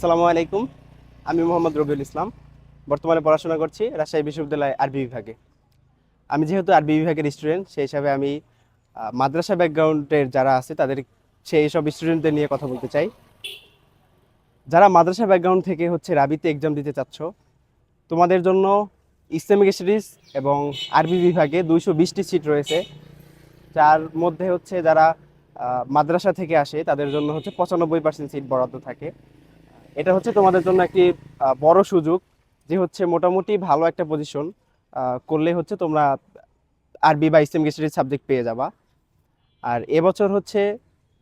আসসালামু আলাইকুম। আমি মোহাম্মদ রবিউল ইসলাম। বর্তমানে পড়াশোনা করছি রাজশাহী বিশ্ববিদ্যালয় আরবি বিভাগে। আমি যেহেতু আরবি বিভাগের স্টুডেন্ট সেই হিসাবে আমি মাদ্রাসা ব্যাকগ্রাউন্ডের যারা আছে তাদের সেই সব স্টুডেন্টদের নিয়ে কথা বলতে চাই। যারা মাদ্রাসা ব্যাকগ্রাউন্ড থেকে হচ্ছে রাবিতে এক্সাম দিতে চাচ্ছ, তোমাদের জন্য ইসলামিক স্টাডিজ এবং আরবি বিভাগে দুইশো বিশটি সিট রয়েছে। যার মধ্যে হচ্ছে যারা মাদ্রাসা থেকে আসে তাদের জন্য হচ্ছে পঁচানব্বই পার্সেন্ট সিট বরাদ্দ থাকে। এটা হচ্ছে তোমাদের জন্য একটি বড় সুযোগ যে হচ্ছে মোটামুটি ভালো একটা পজিশন করলে হচ্ছে তোমরা আরবি বা ইসলামিক স্টাডিজ সাবজেক্ট পেয়ে যাবা। আর এবছর হচ্ছে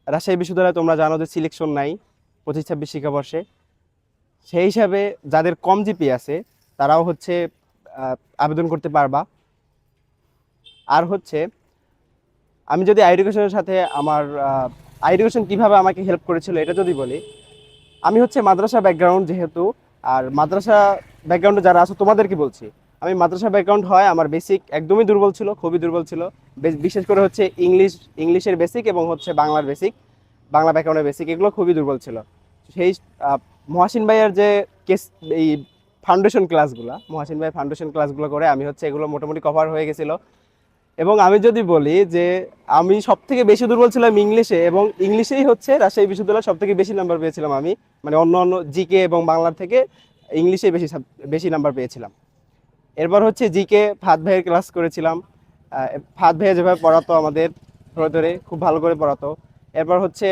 রাজশাহী বিশ্ববিদ্যালয়ে তোমরা জানো যে সিলেকশন নাই, পঁচিশ ছাব্বিশ শিক্ষাবর্ষে। সেই হিসাবে যাদের কম জিপি আছে, তারাও হচ্ছে আবেদন করতে পারবা। আর হচ্ছে, আমি যদি আইডুকেশনের সাথে আমার আইডুকেশন কীভাবে আমাকে হেল্প করেছিল এটা যদি বলি আমি হচ্ছে মাদ্রাসা ব্যাকগ্রাউন্ড যেহেতু, আর মাদ্রাসা ব্যাকগ্রাউন্ডে যারা আছো তোমাদেরকে বলছি? আমি মাদ্রাসা ব্যাকগ্রাউন্ড হয়, আমার বেসিক একদমই দুর্বল ছিল, খুবই দুর্বল ছিল। বিশেষ করে হচ্ছে ইংলিশ, ইংলিশের বেসিক এবং হচ্ছে বাংলার বেসিক বাংলা ব্যাকগ্রাউন্ডের বেসিক এগুলো খুবই দুর্বল ছিল। সেই মহাসিন ভাইয়ের যে কেস, এই ফাউন্ডেশন ক্লাসগুলো মহাসিন ভাই ফাউন্ডেশন ক্লাসগুলো করে আমি হচ্ছে এগুলো মোটামুটি কভার হয়ে গেছিল। এবং আমি যদি বলি যে আমি সব থেকে বেশি দুর্বল ছিলাম ইংলিশে এবং ইংলিশেই হচ্ছে রাজশাহী বিশ্ববিদ্যালয়ে সব থেকে বেশি নাম্বার পেয়েছিলাম আমি। মানে অন্য অন্য জিকে এবং বাংলার থেকে ইংলিশে বেশি বেশি নাম্বার পেয়েছিলাম। এরপর হচ্ছে জিকে ফাদ ভাইয়ের ক্লাস করেছিলাম। ফাদ ভাইয়া যেভাবে পড়াতো আমাদের ধরে ধরে, খুব ভালো করে পড়াতো। এরপর হচ্ছে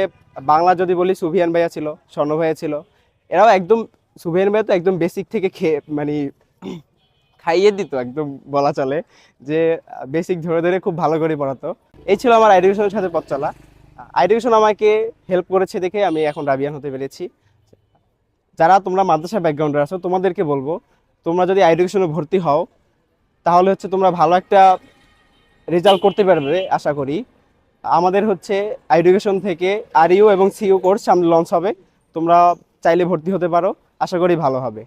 বাংলা যদি বলি, সুভিয়ান ভাইয়া ছিল, স্বর্ণ ভাইয়া ছিল। এরাও একদম, সুভিয়ান ভাইয়া তো একদম বেসিক থেকে খেয়ে মানে খাইয়ে দিত, একদম বলা চলে, যে বেসিক ধরে ধরে খুব ভালো করে পড়াতো। এই ছিল আমার এডুকেশনের সাথে পথ চলা। এডুকেশন আমাকে হেল্প করেছে দেখে আমি এখন রাবিয়ান হতে পেরেছি। যারা তোমরা মাদ্রাসা ব্যাকগ্রাউন্ডে আছো, তোমাদেরকে বলব, তোমরা যদি এডুকেশনে ভর্তি হও, তাহলে হচ্ছে তোমরা ভালো একটা রেজাল্ট করতে পারবে, আশা করি। আমাদের হচ্ছে এডুকেশন থেকে আরইউ এবং সিইউ কোর্স সামনে লঞ্চ হবে। তোমরা চাইলে ভর্তি হতে পারো, আশা করি ভালো হবে।